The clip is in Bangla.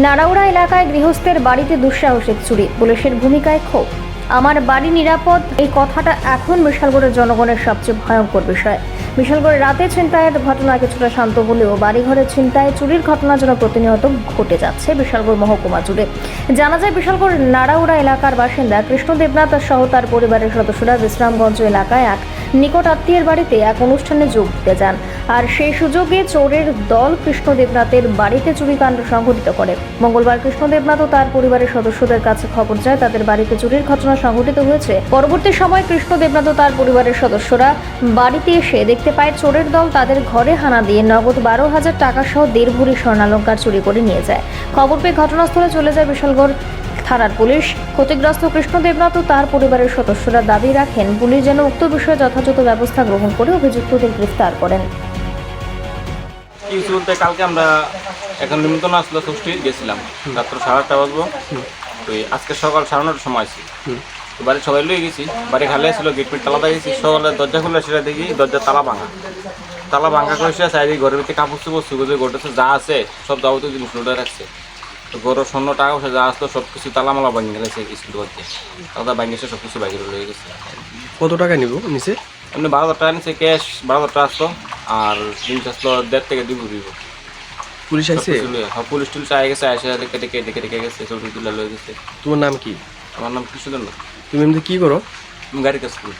নাড়াউড়া এলাকায় গৃহস্থের বাড়িতে দুঃসাহসিক চুরি। পুলিশের ভূমিকায় ক্ষোভ। আমার বাড়ি নিরাপদ, এই কথাটা এখন বিশালগড়ের জনগণের সবচেয়ে ভয়ঙ্কর বিষয়। বিশালগড়ে রাতে ছিনতাইয়ের ঘটনা কিছুটা শান্ত হলেও বাড়িঘরে ছিনতাই, চুরির ঘটনা যেন প্রতিনিয়ত ঘটে যাচ্ছে বিশালগড় মহকুমা জুড়ে। জানা যায় বিশালগড় নাড়াউড়া এলাকার বাসিন্দা কৃষ্ণ দেবনাথ সহ তার পরিবারের সদস্যরা বিশ্রামগঞ্জ এলাকায় এক নিকট আত্মীয়ের বাড়িতে এক অনুষ্ঠানে যোগ দিতে যান। আর সেই সুযোগে চোরের দল কৃষ্ণ দেবনাথের বাড়িতে চুরিকাণ্ড সংঘটিত করে। মঙ্গলবার কৃষ্ণ দেবনাথ ও তার পরিবারের সদস্যদের কাছে খবর যায়, তাদের বাড়িতে চুরির ঘটনা সংঘটিত হয়েছে। পরবর্তী সময় কৃষ্ণ দেবনাথ ও তার পরিবারের সদস্যরা বাড়িতে এসে দেখতে পায়, চোরের দল তাদের ঘরে হানা দিয়ে নগদ বারো হাজার টাকা সহ দেড় ভরি স্বর্ণালঙ্কার চুরি করে নিয়ে যায়। খবর পেয়ে ঘটনাস্থলে চলে যায় বিশালগড় থানার পুলিশ। ক্ষতিগ্রস্ত কৃষ্ণ দেবনাথ ও তার পরিবারের সদস্যরা দাবি রাখেন, পুলিশ যেন উক্ত বিষয়ে যথাযথ ব্যবস্থা গ্রহণ করে অভিযুক্তদের গ্রেফতার করেন। কি হয়েছে বলতে কালকে আমরা এখন নিমন্ত্রণ আসলো ষষ্ঠী গেছিলাম। রাত্র সাড়ে আটটা বাজবো। তো আজকে সকাল সাড়ে নটার সময় আছি তো বাড়ির সবাই লয়ে গেছি। বাড়ি খালি ছিল গেট পিট তালা দিয়ে গেছি। সকালে দরজা খুলে সেটা দেখি দরজা তালা ভাঙা। তালা ভাঙা করেছে চারিদিকে ঘরের ভিতরে কাপড় চুপড় সুগোজে ঘটেছে যা আছে সব যাবতীয় জিনিস লোডে রাখছে। তো গরুর স্বর্ণ টাকা পয়সা যা আসলো সব কিছু তালা মালা ভাঙে গেছে স্কুল করতে তালা ভাঙিয়েছে সব কিছু বাইরে লয়ে গেছে। কত টাকা নিব নিচে? এমনি বারো হাজার টাকা নিচ্ছে ক্যাশ বারো হাজার টাকা আসলো। আর জিনিস আসলো দেড় থেকে দিব দিব পুলিশ আইছে? হ্যাঁ পুলিশ টুলিশ আয় গেছে আসে দেখে দেখে দেখে দেখে গেছে ছবি তুলে লয়ে গেছে। তোমার নাম কি? আমার নাম কৃষ্ণচন্দ্র। তুমি এমনি কি করো? গাড়ি কাজ করি